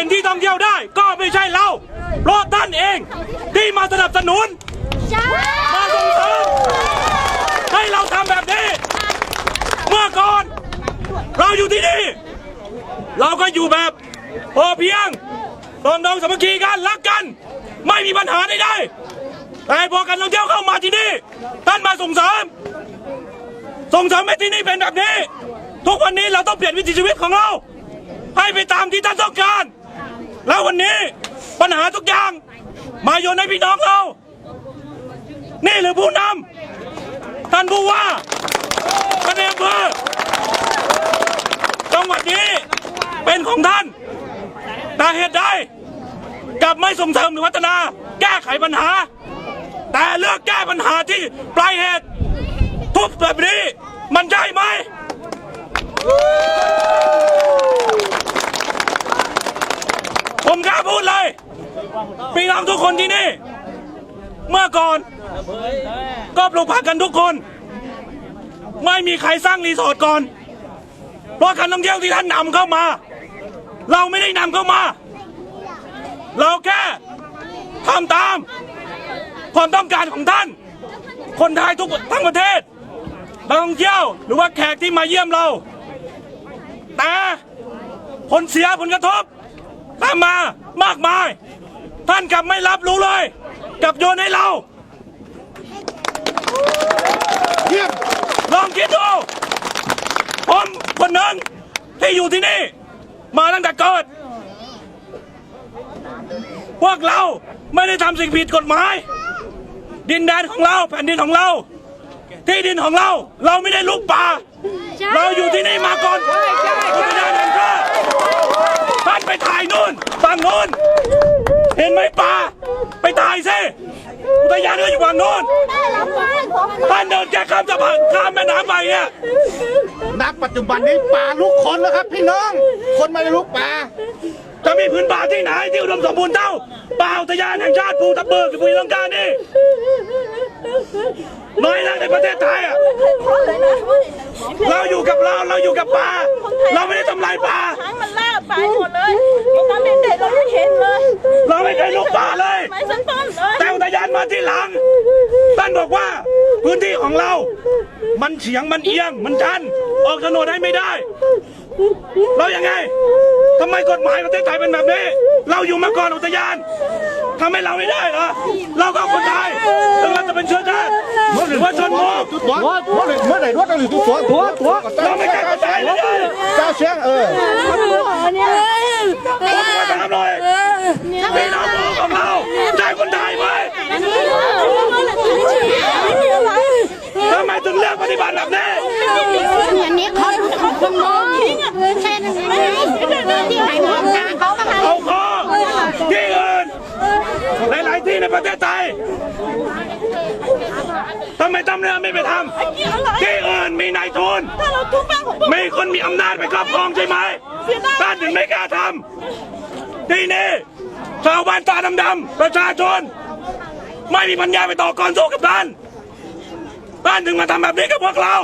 เป็นที่ท่องเที่ยวได้ ก็ไม่ใช่เรา เพราะท่านเองที่มาสนับสนุน มาส่งเสริมให้เราทำแบบนี้ เมื่อก่อน เราอยู่ที่นี่ เราก็อยู่แบบพอเพียงปรองดองสามัคคีกันรักกัน ไม่มีปัญหาใดๆแต่พอการท่องเที่ยวเข้ามาที่นี่ ท่านมาส่งเสริม ส่งเสริมให้ที่นี่เป็นแบบนี้ ทุกวันนี้เราต้องเปลี่ยนวิถีชีวิตของเรา ให้ไปตามที่ท่านต้องการ แล้ววันนี้ปัญหาทุกอย่างมาโยนให้พี่น้องเรา นี่หรือผู้นำท่านผู้ว่าท่านนายอำเภอจังหวัดนี้เป็นของท่านแต่เหตุใดกลับไม่ส่งเสริมหรือพัฒนาแก้ไขปัญหา แต่เลือกแก้ปัญหาที่ปลายเหตุทุบแบบนี้มันใช่ไหม ผมกล้าพูดเลย พี่น้องทุกคนที่นี่ เมื่อก่อน ก็ปลูกผักกันทุกคน ไม่มีใครสร้างรีสอร์ทก่อน เพราะการท่องเที่ยวที่ท่านนำเข้ามา เราไม่ได้นำเข้ามา เราแค่ทำตาม ความต้องการของท่าน คนไทยทุกทั้งประเทศนักท่องเที่ยวหรือว่าแขกที่มาเยี่ยมเรา แต่ผลเสียผลกระทบ ตามมามากมาย ท่านกลับไม่รับรู้เลยกลับโยนให้เราเยี่ยมลองคิดดูผมคนหนึ่งที่อยู่ที่นี่ มาตั้งแต่เกิด พวกเราไม่ได้ทำสิ่งผิดกฎหมาย ดินแดนของเราแผ่นดินของเรา ที่ดินของเรา เราไม่ได้ลุกป่า เราอยู่ที่นี่มาก่อนอุทยานแห่งชาติท่านไปถ่ายนู่นฝั่งนู้น เห็นไหมป่า ไปถ่ายสิอุทยานก็อยู่ฝั่งนู้นท่านเดินแค่ข้ามสะพานข้ามแม่น้ำไปเนี่ยณปัจจุบันนี้ป่าลุกคนแล้วครับ พี่น้อง คนไม่ได้ลุกป่า จะมีพื้นป่าที่ไหนที่อุดมสมบูรณ์เท่าป่าอุทยานแห่งชาติภูทับเบิกหรือภูลังกานี่น้อยนักในประเทศไทยอะเราอยู่กับเราเราอยู่กับป่า เราไม่ได้ทำลายป่าทั้งมันล่าไปหมดเลย มาที่หลัง ท่านบอกว่าพื้นที่ของเรา มันเฉียงมันเอียง มันชัน ออกโฉนดให้ไม่ได้ เรายังไง ทำไมกฎหมายประเทศไทยเป็นแบบนี้ เราอยู่มาก่อนอุทยานทำให้เราไม่ได้เหรอ เราก็คนไทยถึงเราจะเป็นเชื้อชาติหรือว่าชนมงตัวตัวเมื่อไหร่รถอะไรตัวตัวตัวเราไม่แก้กฎหมายเลยเจ้าเสียงเออ ผมมาถามหน่อยพี่น้องของเราใช่คนไทยไหมทำไมถึงเลือ กปฏิบัติแบบนี้อันนี้เขาคนมองแค่นั้นเองที่ไหนมองตาเขามาทเอาคอที่อื่นหลายๆที่ในประเทศไทยทำไมตำเรือไม่ไปทำที่อื่นมีนายทุนถ้าเราทุบบ้านของพวกมีคนมีอำนาจไปครอบครองใช่ไหมท่านถึงไม่กล้าทำที่นี่ชาวบ้านตาดำๆประชาชน ไม่มีปัญญาไปต่อกรสู้กับท่าน ท่านถึงมาทำแบบนี้กับพวกเรา